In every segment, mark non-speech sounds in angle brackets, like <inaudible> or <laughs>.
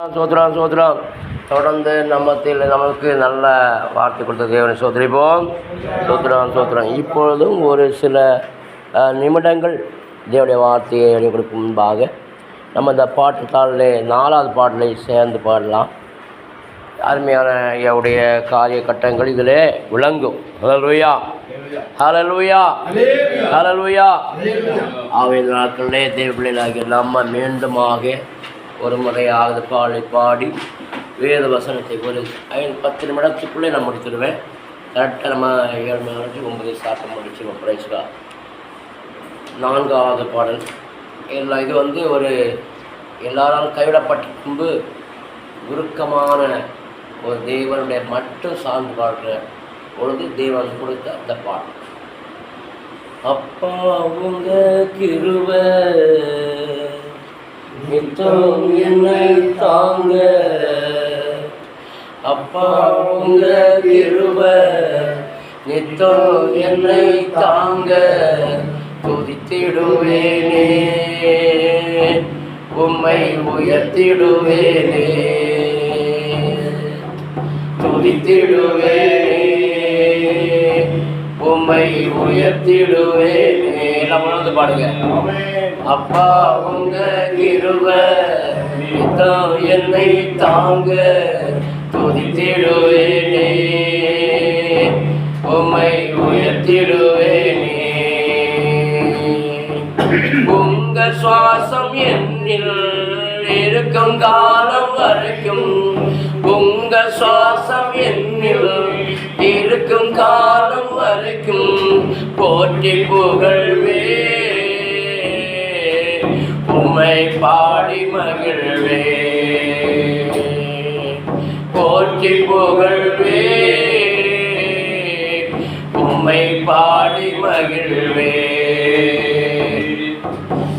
சோத்ரம் சோத்ரம் தொடர்ந்து நம்மத்தில் நமக்கு நல்ல வார்த்தை கொடுத்த தேவனை சோதரிப்போம் சோத்ரம் சோத்ரான் இப்பொழுதும் ஒரு சில நிமிடங்கள் தேவனுடைய வார்த்தையை எழுதி கொடுக்கும் முன்பாக நம்ம இந்த பாட்டு நாலாவது பாடலை சேர்ந்து பாடலாம். அருமையான ஐயாவுடைய காரிய கட்டங்கள் இதில் விளங்கும். ஹலலுயா ஹலலுயா ஹலலுயா ஆவிய நாட்களிலே தேவ பிள்ளைகளாகிய நம்ம மீண்டுமாக ஒரு முறையாவது பாடி பாடி வேத வசனத்தை ஒரு ஐந்து பத்து நிமிடத்துக்குள்ளே நான் முடிச்சிடுவேன் கரெக்டாக நம்ம ஏழு மணி நேரத்துக்கு ஒன்பது சாப்பிட முடிச்சிருவோம். பிரைஸ்கா நான்காவது பாடல். எல்லாம் இது வந்து ஒரு எல்லாரால் கைவிடப்பட்ட பின்பு உருக்கமான ஒரு தேவனுடைய மட்டும் சார்ந்து பாடுற பொழுது தேவன் கொடுத்த அந்த பாடல். அப்பா உங்க கிருவ நித்தம் என்னை தாங்க அப்பா உங்க கிருப நித்தம் என்னை தாங்க துதித்திடுவேனே உம்மை உயர்த்திடுவேனே துதித்திடுவேனே உம்மை உயர்த்திடுவேனே எல்லாம் உணர்ந்து பாடுங்க. அப்பா உங்க கிருவ என்னை தாங்க துதித்திடுவேனே. உம்மை உயர்த்திடுவேனே. உங்க சுவாசம் என்னில் இருக்கும் காலம் வரைக்கும் உங்க சுவாசம் என்னில் இருக்கும் காலம் வரைக்கும் போற்றி புகழ்வே. உமை பாடி மகிழ்வே. போற்றி புகழ்வே. உம்மை பாடி மகிழ்வே.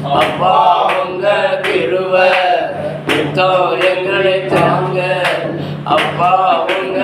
அப்பா உங்க திருவ எங்களை தாங்க. அப்பா உங்க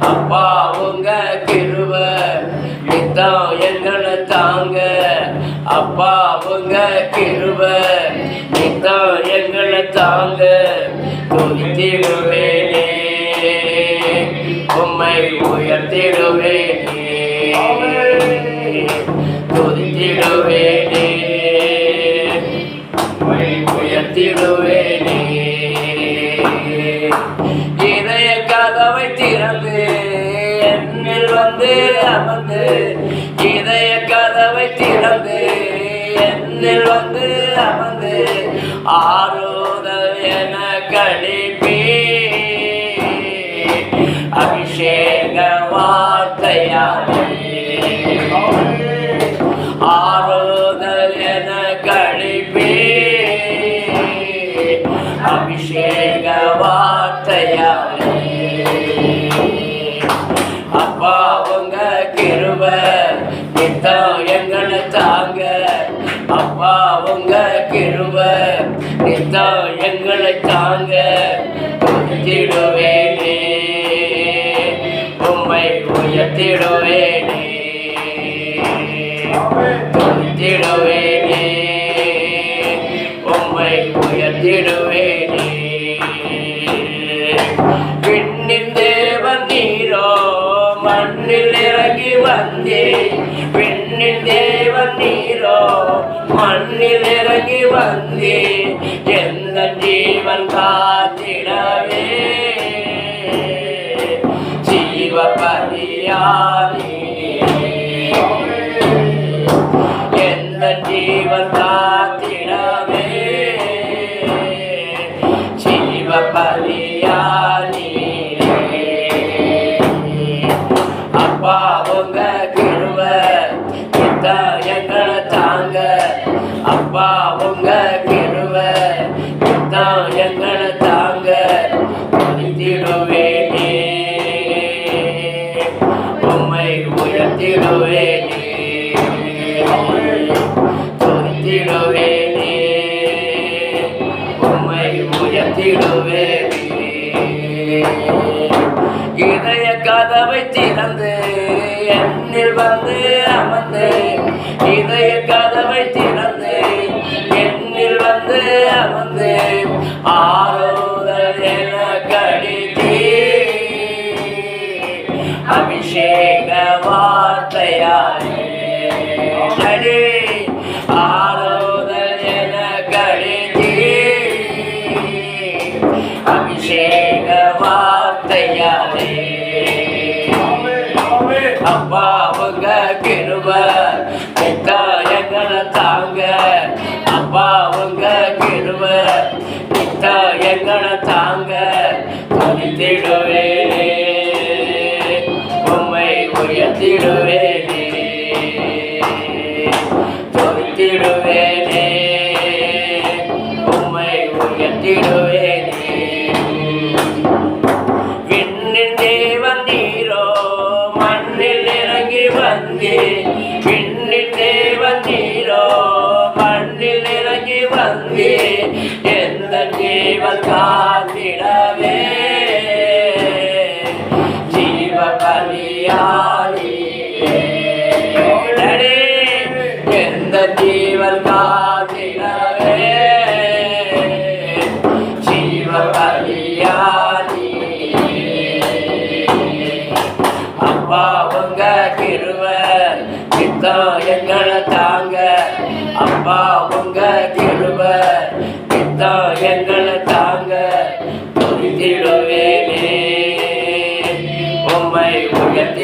அப்பா உங்க கிருப நித்தம் எங்களை தாங்க. அப்பா உங்க கிருப நித்தம் எங்களை தாங்க. துதித்திடுவேனே உம்மை உயர்த்திடுவேனே துதித்திடுவேனே உயர்த்திடுவேனே விண்ணின் தேவன் நீரோ மண்ணில் இறங்கி வந்தே. விண்ணின் தேவன் நீரோ மண்ணில் இறங்கி வந்தே. எந்த ஜீவன் காத்திடவே. ஜீவபதியானே என்னில் வந்து அமர்ந்து இதய கதவை திறந்து என்னில் வந்து அமர்ந்து ஆரோதல் என கடித்தே அபிஷேக கிருப நித்தாயங்களை தாங்க துணித்திடுவேனே உம்மை உயர்த்திடுவேனே.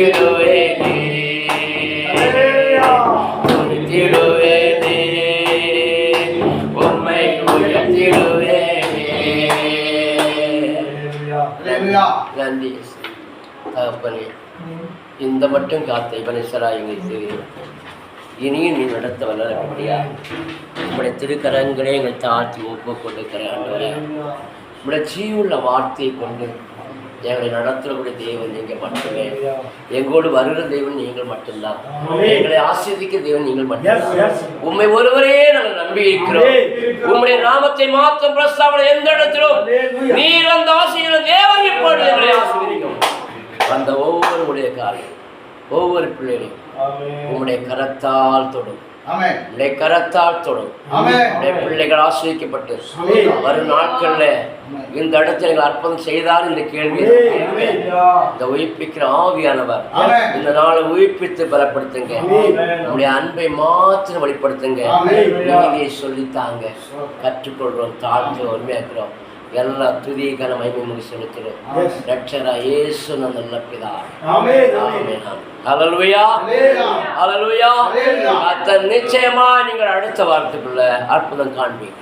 உயர்த்திடுவேனே துதித்திடுவேனே உம்மை உயர்த்திடுவேனே நன்றி தகப்பனே இந்த மட்டும் காத்த இவனேஸ்வரா எங்களுக்கு இனியும் நீ நடத்த வல்லபடியா உங்களுடைய திருக்கரங்களே எங்கள் தாழ்த்தி ஒப்பு கொடுக்கிற ஆண்டவரே உங்களுடைய ஜீவுள்ள வார்த்தையை கொண்டு எங்களை நடத்தக்கூடிய தெய்வம் நீங்கள் மட்டுமே. எங்களோடு வருகிற தெய்வம் நீங்கள் மட்டும்தான். எங்களை ஆஸ்வதிக்க தெய்வம் நீங்கள் மட்டும்தான். உண்மை ஒருவரே நாங்கள் நம்பி இருக்கிறோம் உம்முடைய நாமத்தை மாற்றம் பிரஸ்தாபன எந்த இடத்திலும் நீர் அந்த ஆசையில் தேவன் இப்பொழுது எங்களை ஆசீர்வதிக்கும். அந்த ஒவ்வொரு உடைய காரியம் ஒவ்வொரு பிள்ளைகளையும் உம்முடைய கரத்தால் தொடும். உடைய கரத்தால் தொடும். ஆமென். உடைய பிள்ளைகள் ஆசிரியக்கப்பட்டு. வரும் நாட்கள்ல இந்த இடத்துல எங்கள் அற்புதம் செய்தார் இந்த கேள்வி இந்த உயிர்ப்பிக்கிற ஆவியானவர். இந்த நாளை உயிர்ப்பித்து பலப்படுத்துங்க. உங்களுடைய அன்பை மாத்திரம் வெளிப்படுத்துங்க. நீதியை சொல்லித்தாங்க. கற்றுக்கொள்றோம் தாழ்த்து உண்மையாக்குறோம் செலுத்துறோம் ரட்சரா இயேசு நல்ல பிதா ஆமென் ஆமென். ஹalleluya. ஹalleluya. ஹalleluya. ஹalleluya. கர்த்தர் நிச்சயமா நீங்கள் அடுத்த வாரத்துக்குள்ள அற்புதம் காண்பீங்க.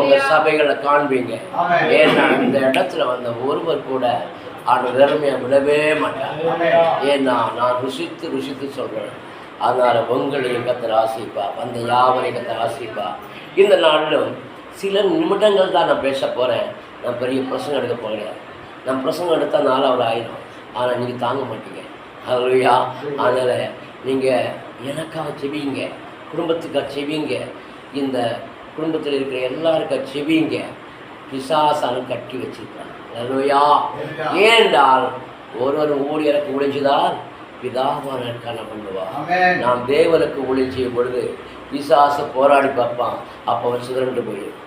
உங்க சபைகளை காண்பீங்க. ஏன்னா இந்த இடத்துல வந்த ஒருவர் கூட ஆண்டு திறமையை விடவே மாட்டாங்க ஏன்னா நான் ருசித்து ருசித்து சொல்றேன். அதனால உங்களையும் கத்தர் ஆசிப்பா வந்த யாவரையும் கத்தர் ஆசிப்பா இந்த நாளிலும் சில நிமிடங்கள் தான் நான் பேச போறேன். நான் பெரிய பிரசங்கம் எடுக்க போகிறேன் நான் பிரசங்கம் எடுத்தால் நாலாவது ஆயிரும். ஆனால் நீங்கள் தாங்க மாட்டீங்க. அதுலையா அதனால் நீங்கள் எனக்காக செவிங்க குடும்பத்துக்காக செவிங்க இந்த குடும்பத்தில் இருக்கிற எல்லாருக்காக செவிங்க பிசாசானு கட்டி வச்சிருக்காங்க அல்லையா ஏனென்றால் ஒருவர் ஊழியருக்கு உழைஞ்சுதான் பிதாவான பண்ணுவார் ஆமென். நாம் தேவனுக்கு செய்யும் பொழுது பிசாசு போராடி பார்ப்பான். அப்போ அவன் சிதறண்டு போயிடும்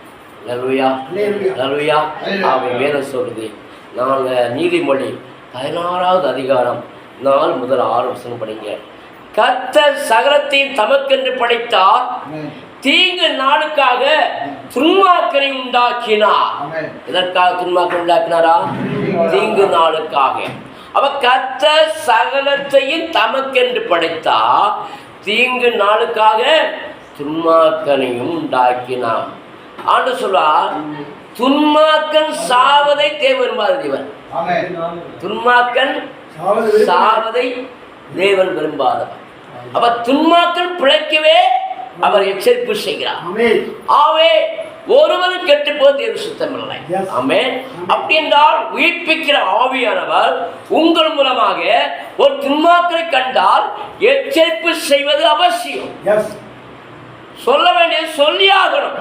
அல்லேலூயா. லலுயா அவன் வேதம் சொல்லுது. நாங்கள் நீதிமொழி பதினாறாவது அதிகாரம் நாலு முதல் ஆறு வசனம் படிங்க. கர்த்தர் சகலத்தையும் தமக்கென்று படைத்தார். தீங்கு நாளுக்காக துன்மாக்கனை உண்டாக்கினார். எதற்காக துன்மாக்கம் உண்டாக்கினாரா? தீங்கு நாளுக்காக. அவ கத்த சகலத்தையும் தமக்கென்று படைத்தா தீங்கு நாளுக்காக துன்மாக்கனையும் உண்டாக்கினான் ஆண்டு சொல்வார் துன்மாக்கன் சாவதை தேவன் தேவன். ஆமென். துன்மாக்கன் சாவதை தேவன். விரும்பாதவர். அவர் துன்மாக்கன் பிழைக்கவே அவர் எச்சரிப்பு செய்கிறார். ஆவே ஒருவரும் கெட்டு போக தேவ சுத்தமில்லை Yes. ஆமே அப்படி என்றால் உயிர்ப்பிக்கிற ஆவியானவர் உங்கள் மூலமாக ஒரு துன்மாக்களை கண்டால் எச்சரிப்பு செய்வது அவசியம். சொல்ல வேண்டியது சொல்லியாகணும்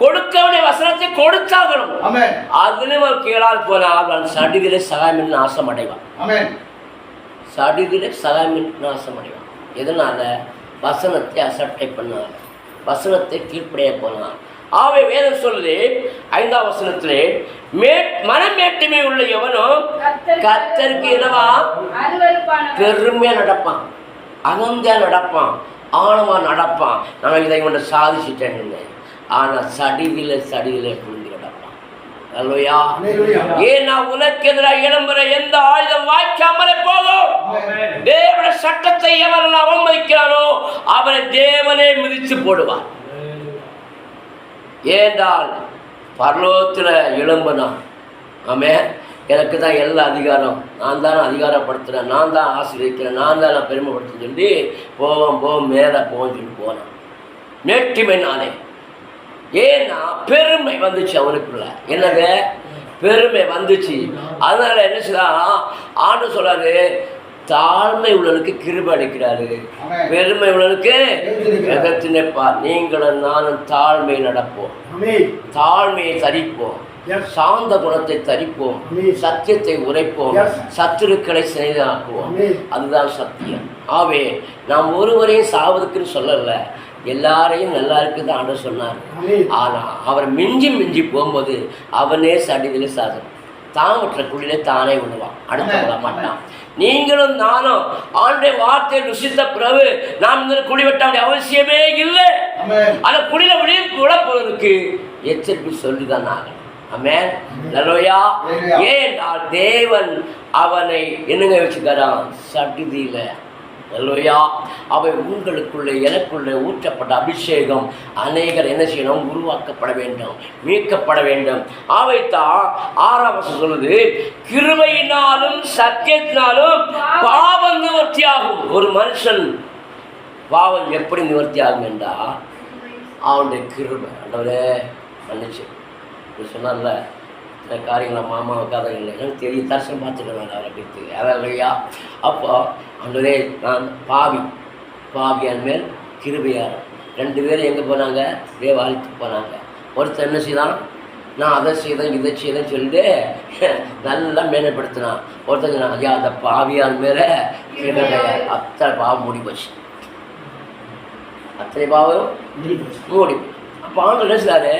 ஆமென் கொடுக்க வேண்டிய வசனத்தை கொடுத்தாகணும். ஆமென். அதிலும் அவன் கீழால் போனால் அவன் சடுதிலே சகாமின் நாசம் அடைவான். ஆமென். சடுதிலே சகாமின் நாசம் அடைவான். எதனால? வசனத்தை அசட்டை பண்ணாங்க வசனத்தை கீழ்ப்படைய போனான் ஆவே வேதம் சொல்லுது ஐந்தாம் வசனத்திலே மே மனமேட்டுமை உள்ள எவனும் கர்த்தருக்கு என்னவா? அருவருப்பானவர். பெருமையா நடப்பான். அகந்தியா நடப்பான். ஆணவா நடப்பான். நான் இதை இவனை சாதிச்சிட்டேன்னு ஆனால் சடிதில சடிதில புரிந்து கிடப்பான் அல்லையா? அல்லேலூயா. ஏன்னா உனக்கு எதிராக எழும்புற எந்த ஆயுதம் வாய்க்காமலே ஆமென். தேவன சட்டத்தை எவன் அவமதிக்கிறானோ அவனை தேவனே மிதித்து போடுவான். ஏண்டால் பரலோகத்தில் எழும்புனான் ஆமே எனக்கு தான் எல்லா அதிகாரம். நான் தானே அதிகாரப்படுத்துகிறேன் நான் தான் ஆசிரியக்கிறேன் நான் தான் நான் பெருமைப்படுத்துன்னு சொல்லி போவோம் போவோம் மேலே போவோம் சொல்லி போனான். மேட்டிமை நானே. ஏன்னா பெருமை வந்துச்சு அவனுக்குள்ள. என்னது பெருமை வந்துச்சு. அதனால என்ன செய்யலாம் ஆண்டு சொல்றாரு தாழ்மை உள்ளவனுக்கு கிருபை அளிக்கிறாரு. பெருமை உள்ளவனுக்கு நிற்பார் நீங்களும் நானும் தாழ்மை நடப்போம். தாழ்மையை தரிப்போம். சாந்த குணத்தை தரிப்போம். சத்தியத்தை உரைப்போம். சத்துருக்களை சிநேகிதாக்குவோம். அதுதான் சத்தியம். ஆவே நாம் ஒருவரையும் சாவதுக்குன்னு சொல்லல. எல்லாரையும் நல்லா இருக்குது ஆண்டவர் சொன்னார். ஆமென். ஆனா அவர் மிஞ்சி மிஞ்சி போகும்போது அவனே சடிதிலே சாதம் தான் விட்டுற குழியிலே தானே விடுவான் அடுத்த மாட்டான். நீங்களும் நானும் ஆண்டுடைய வார்த்தையை ருசித்த பிறகு நாம் இந்த குழி வெட்ட வேண்டிய அவசியமே இல்லை. அந்த குழியில விழிய போறதுக்கு எச்சரிப்பு சொல்லிதான் ஆகணும். நல்லோயா Hallelujah. ஏன்னால் தேவன் அவனை என்னங்க வச்சுக்கிறான் சடிதியில இல்லையா அவை உங்களுக்குள்ளே எனக்குள்ளே ஊற்றப்பட்ட அபிஷேகம். அநேகர் என்ன செய்யணும்? உருவாக்கப்பட வேண்டும் மீட்கப்பட வேண்டும். அவைத்தான் ஆறாம் வசனம் சொல்லுது கிருமையினாலும் சத்தியத்தினாலும் பாவம் நிவர்த்தியாகும். ஒரு மனுஷன் பாவம் எப்படி நிவர்த்தி ஆகும் என்றால் அவனுடைய கிருமை அண்டவரே மன்னிச்சு. சொன்னார்ல சில காரியங்களை மாமா இல்லை எனக்கு தெரியும். தரிசனம் பார்த்துட்டு வேண்டாம் அவரை பிடித்து அதான் இல்லையா அப்போ ஆண்டவரே நான் பாவி பாவியான் மேல் கிருபையார் ரெண்டு பேரும் எங்கே போனாங்க? தேவாலயத்துக்கு போனாங்க. ஒருத்தர் என்ன செய்தான்? நான் அதை செய்தேன் இதை செய்தேன்னு சொல்லிட்டு <laughs> நல்லா மேன்மைப்படுத்தினான். ஒருத்தர் சொன்னான் ஐயா அந்த பாவியான் மேலே கிருபையார் அத்தனை பாவம் மூடி போச்சு. அத்தனை பாவம் மூடி அப்போ ஆண்டு என்ன செய்றாரு?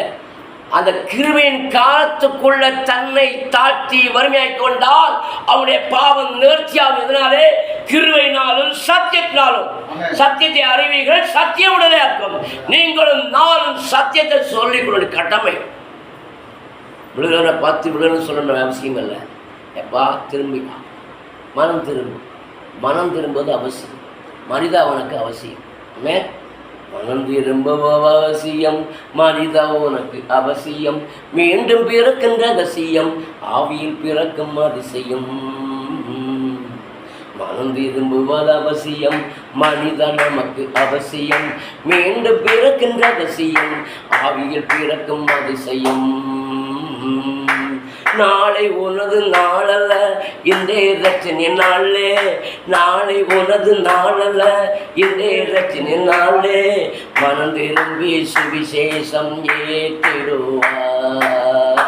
அந்த கிருபையின் காலத்துக்குள்ள தன்னை தாழ்த்தி வறுமையாக்கி கொண்டால் அவனுடைய பாவம் நிவர்த்தியாகும் இதனாலே கிருபையினாலும் சத்தியத்தினாலும். சத்தியத்தை அறிவீர்கள் சத்தியம் உடனேயாக்கும் நீங்களும் நானும் சத்தியத்தை சொல்லிக் கொள்ள கடமை. விழுகிற பத்து விழுன்னு சொல்லணும் அவசியம் இல்லை. எப்பா திரும்பி. மனம் திரும்பும் மனம் திரும்புவது அவசியம். மனிதா உனக்கு அவசியம். ஆமே மனம் திரும்புவ அவசியம் மனிதா உனக்கு அவசியம். மீண்டும் பிறக்கின்ற ரகசியம் ஆவியில் பிறக்கும் அதிசயம். மனம் திரும்புவது அவசியம் மனித நமக்கு அவசியம். மீண்டும் பிறக்கின்ற ரகசியம் ஆவியில் பிறக்கும் அதிசயம். நாளை உனது நாளல்ல. இன்றே ரச்சனை நாளே. நாளை உனது நாளல்ல. இன்றே ரச்சனை நாளே. மனம் திரும்பி சுவிசேஷம் ஏற்றிடுவார்.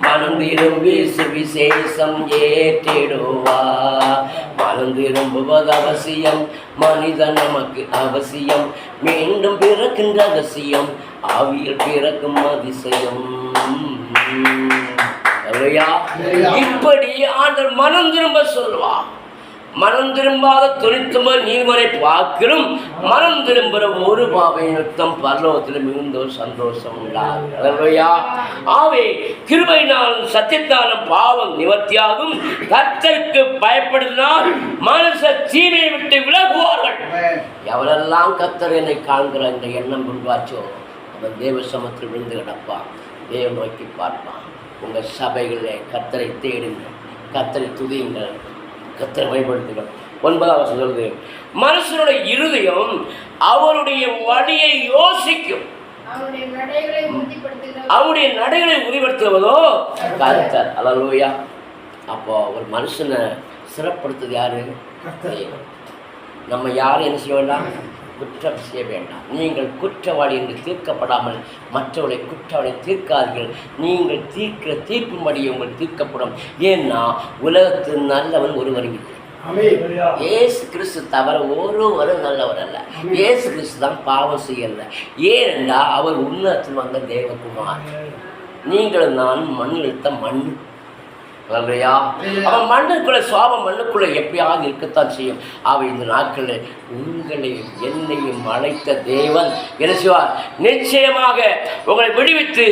மனம் திரும்பி சுவிசேஷம் ஏற்றிடுவார். மனம் திரும்புவது அவசியம். மனிதன் நமக்கு அவசியம். மீண்டும் பிறக்கின்ற அவசியம். ஆவியில் பிறக்கும் அதிசயம். அல்லையா? இப்படி ஆண்டவர் மனம் திரும்ப சொல்லுவா. மனம் திரும்பாத தொழிற்துமர் நீர்மறை பார்க்கிறோம் மனம் திரும்புகிற ஒரு பாவை நிறுத்தம் பரலோகத்தில் மிகுந்த ஒரு சந்தோஷம் உண்டாகும். அல்லையா ஆவே கிருபையினாலும் சத்தியத்தாலும் பாவம் நிவர்த்தியாகும். கர்த்தருக்கு பயப்படுத்தினால் மனுஷ தீமையை விட்டு விலகுவார்கள். எவரெல்லாம் கத்தர் என்னை காண்கிற இந்த எண்ணம் உருவாச்சோ அவன் தேவ சமத்தில் விழுந்து கிடப்பான். தேவன் நோக்கி பார்ப்பான். உங்கள் சபைகளிலே கத்தரை தேடுங்கள் கத்தரை துதியுங்கள் கத்தரை பயன்படுத்துங்கள் ஒன்பதாவது சொல்லுது மனுஷனுடைய இருதயம் அவருடைய வழியை யோசிக்கும். அவருடைய நடைகளை உறுதிப்படுத்துவதோ கர்த்தர். அல்லேலூயா அப்போ ஒரு மனுஷனை சிறப்படுத்துறது யாரு. நம்ம யாரும் என்ன செய்ய வேண்டாம்? குற்றம் செய்ய வேண்டாம். நீங்கள் குற்றவாளி என்று தீர்க்கப்படாமல் மற்றவர்களை குற்றவாளி தீர்க்காதீர்கள். நீங்கள் தீர்க்கிற தீர்ப்பும்படி உங்கள் தீர்க்கப்படும். ஏன்னா உலகத்தில் நல்லவன் ஒருவரும் இயேசு கிறிஸ்து தவிர ஒருவரும் நல்லவர் அல்ல. இயேசு கிறிஸ்து தான் பாவம் செய்யல ஏனென்றா அவர் உன்னத்தில் வந்த தேவகுமார். நீங்களும் நான் மண் இழுத்த மண் இல்லையா அவன் மண்ணுக்குள்ளே சுவாபம் மண்ணுக்குள்ளே எப்பயாவது இருக்கத்தான் செய்யும். அவள் இந்த நாட்களில் உங்களையும் என்னையும் அழைத்த தேவன் என்ன செய்வார்? நிச்சயமாக உங்களை விடுவித்து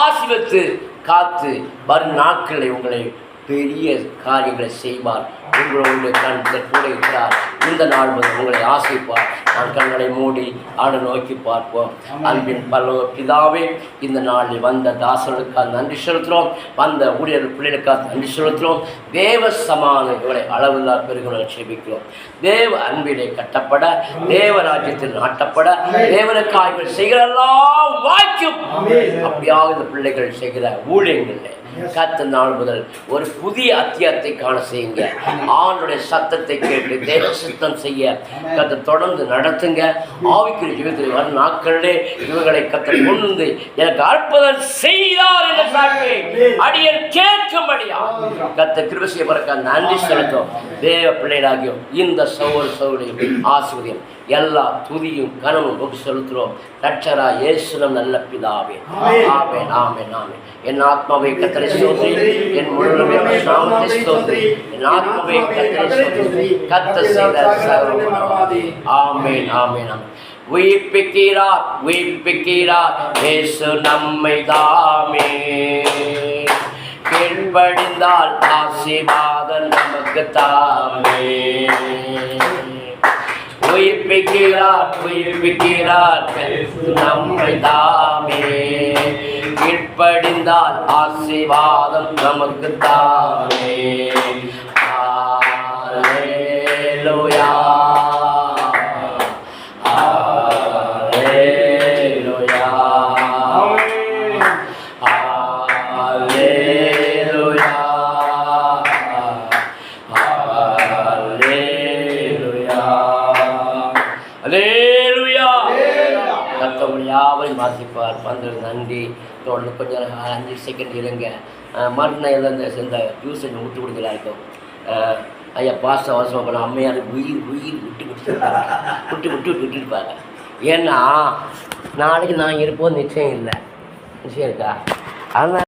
ஆசிர்வத்து காத்து வரும் நாட்களை உங்களை பெரிய காரியங்களை செய்வார். உங்களோடு கண்கள் கூட இருக்கிறார். இந்த நாள் முதல் உங்களை ஆசைப்பார். நான் கண்களை மூடி ஆடு நோக்கி பார்ப்போம். அன்பின் பல்லவ பிதாவே இந்த நாளில் வந்த தாசர்களுக்காக நன்றி செலுத்துகிறோம். வந்த ஊழியர் பிள்ளைகளுக்காக நன்றி செலுத்துகிறோம். தேவ சமான இவளை அளவில்லா பெருகளை செபிக்கிறோம் தேவ அன்பிலே கட்டப்பட தேவ ராஜ்யத்தில் நாட்டப்பட தேவனுக்காக இவர்கள் செய்கிற எல்லாம் வாய்க்கும் அப்படியாக இந்த பிள்ளைகள் செய்கிற ஊழியங்களில். கத்த நாள் முதல் ஒரு புதிய அத்தியாயத்தை காண செய்யுங்க. ஆண்டுடைய சத்தத்தை கேட்டு தேவ சுத்தம் செய்ய. கத்த தொடர்ந்து நடத்துங்க. ஆவிக்கிற ஜீவத்தில் வரும் நாட்களிலே இவர்களை கத்த கொண்டு வந்து எனக்கு அற்புதம் செய்தார் என்ற அடியர் அடியன் கேட்கும்படியா. கத்த கிருபசிய பிறக்க நன்றி செலுத்தும் தேவ பிள்ளைகளாகியும். இந்த சௌர சௌரியம் ஆசிரியம் எல்லா துதியும் கனமும் ஒப்பு செலுத்துகிறோம். ரட்சரா இயேசுனம் நல்ல பிதாவே ஆமென் ஆமென் ஆமென். என் ஆத்மாவை கத்தரை சோதரி என் முழுமை நாமத்தை சோதரி என் ஆத்மாவை கத்தரை சோதரி கத்த செய்த ஆமென் ஆமென் ஆமென். உயிர்ப்பிக்கிறார் உயிர்ப்பிக்கிறார் இயேசு நம்மை தாமே. கீழ்ப்படிந்தால் ஆசீர்வாதம் நமக்கு தாமே. உயிர்ப்பிக்கிறார் உயிர்ப்பிக்கிறார் நம்மை தாமே. கீழ்ப்படிந்தால் ஆசீர்வாதம் நமக்கு தாமே. ஹalleluya. தொடர்ந்து கொஞ்சம் அஞ்சு செகண்ட் இருங்க. மறுநாள் அந்த இந்த ஜூஸ் கொஞ்சம் விட்டு கொடுக்கலாம் இருக்கும் ஐயா பாஸ்ட் அவசரம் பண்ண அம்மையார் உயிர் உயிர் விட்டு விட்டு விட்டு விட்டு விட்டு இருப்பாங்க ஏன்னா நாளைக்கு நான் இருப்போம் நிச்சயம் இல்லை. நிச்சயம் இருக்கா? அதனால்